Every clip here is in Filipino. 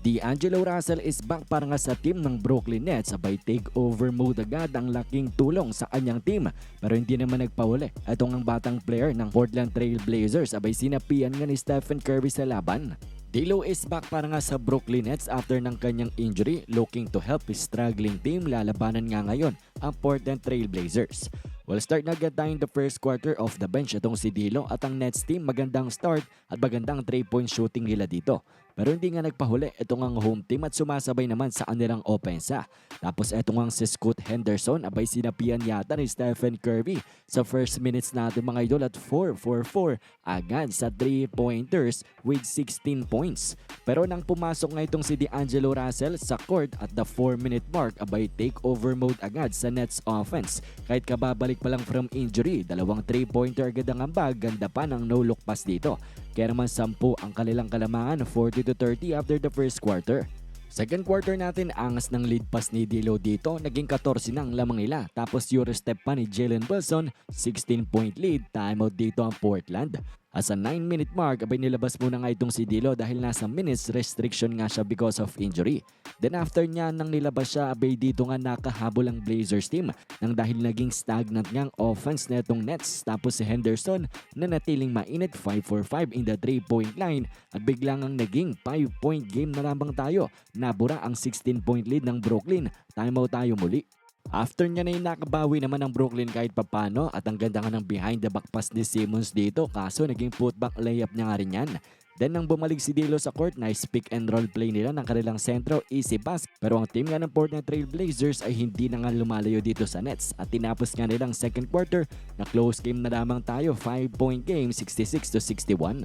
D'Angelo Russell is back para nga sa team ng Brooklyn Nets sabay takeover mode agad ang laking tulong sa kanyang team pero hindi naman nagpahuli. Ito ang batang player ng Portland Trail Blazers sabay sinapian nga ni Stephen Curry sa laban. D'Lo is back para nga sa Brooklyn Nets after ng kanyang injury looking to help his struggling team lalabanan nga ngayon ang Portland Trail Blazers. Well, start na agad tayong the first quarter of the bench itong si Dilo at ang Nets team magandang start at magandang 3-point shooting nila dito. Pero hindi nga nagpahuli itong ang home team at sumasabay naman sa kanilang opensa. Tapos itong ang si Scoot Henderson abay sinapian yata ni Stephen Curry sa first minutes natin mga idol at 4-4-4 agad sa 3-pointers with 16 points. Pero nang pumasok nga itong si D'Angelo Russell sa court at the 4-minute mark abay takeover mode agad sa Nets offense. Kahit kababalik pa lang from injury, dalawang 3-pointer agad ang ambag, ganda pa ng no-look pass dito. Kaya naman 10 ang kanilang kalamangan 40 to 30 after the first quarter. Second quarter natin, angas ng lead pass ni Dilo dito, naging 14 na ang lamang nila. Tapos Euro step pa ni Jalen Wilson, 16 point lead, timeout dito ang Portland. At sa 9 minute mark, abay nilabas muna nga itong si Dilo dahil nasa minutes restriction nga siya because of injury. Then after niya nang nilabas siya, abay dito nga nakahabol ang Blazers team nang dahil naging stagnant nga ang offense na itong Nets. Tapos si Henderson na natiling mainit 5 for 5 in the 3 point line at biglang ang naging 5 point game na lamang tayo. Nabura ang 16 point lead ng Brooklyn. Timeout tayo muli. After niya na nakabawi naman ng Brooklyn kahit papano at ang ganda nga ng behind the back pass ni Simmons dito kaso naging putback layup niya nga rin yan. Then nang bumalik si Dilo sa court, nice pick and roll play nila ng kanilang sentro, easy pass. Pero ang team nga ng Portland Trail Blazers ay hindi na nga lumalayo dito sa Nets at tinapos nga nilang second quarter na close game na lamang tayo, 5 point game, 66 to 61.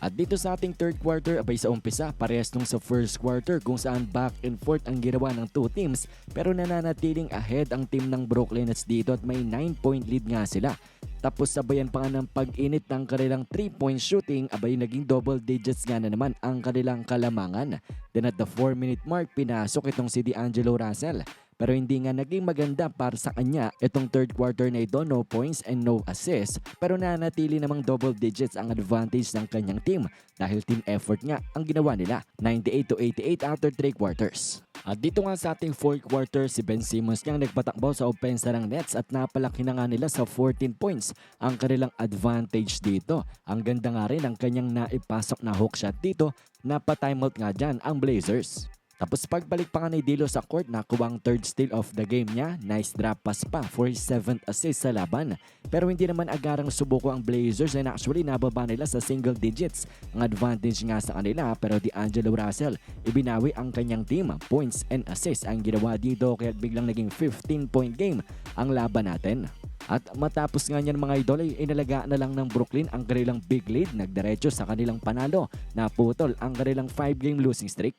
At dito sa ating third quarter, abay sa umpisa, parehas nung sa first quarter kung saan back and forth ang ginawa ng two teams pero nananatiling ahead ang team ng Brooklyn Nets dito at may 9 point lead nga sila. Tapos sabayan pa nga ng pag-init ng kanilang 3-point shooting, abay naging double digits nga na naman ang kanilang kalamangan. Then at the 4-minute mark, pinasok itong si D'Angelo Russell. Pero hindi nga naging maganda para sa kanya itong third quarter na ito, no points and no assists. Pero nanatili namang double digits ang advantage ng kanyang team dahil team effort nga ang ginawa nila, 98 to 88 after 3 quarters. At dito nga sa ating fourth quarter, si Ben Simmons nga nagpatakbo sa opensa ng Nets at napalaki na nga nila sa 14 points ang kanilang advantage dito. Ang ganda nga rin ang kanyang naipasok na hook shot dito, napa-timeout nga dyan ang Blazers. Tapos pagbalik pa nga ni Dilo sa court, nakuha ang third steal of the game niya. Nice drop pass pa for his seventh assist sa laban. Pero hindi naman agarang subuko ang Blazers and actually nababa nila sa single digits. Ang advantage nga sa kanila pero D'Angelo Russell ibinawi ang kanyang team. Points and assists ang ginawa dito kaya biglang naging 15 point game ang laban natin. At matapos nga niyan mga idol ay inalagaan na lang ng Brooklyn ang kanilang big lead. Nagdiretso sa kanilang panalo. Naputol ang kanilang 5 game losing streak.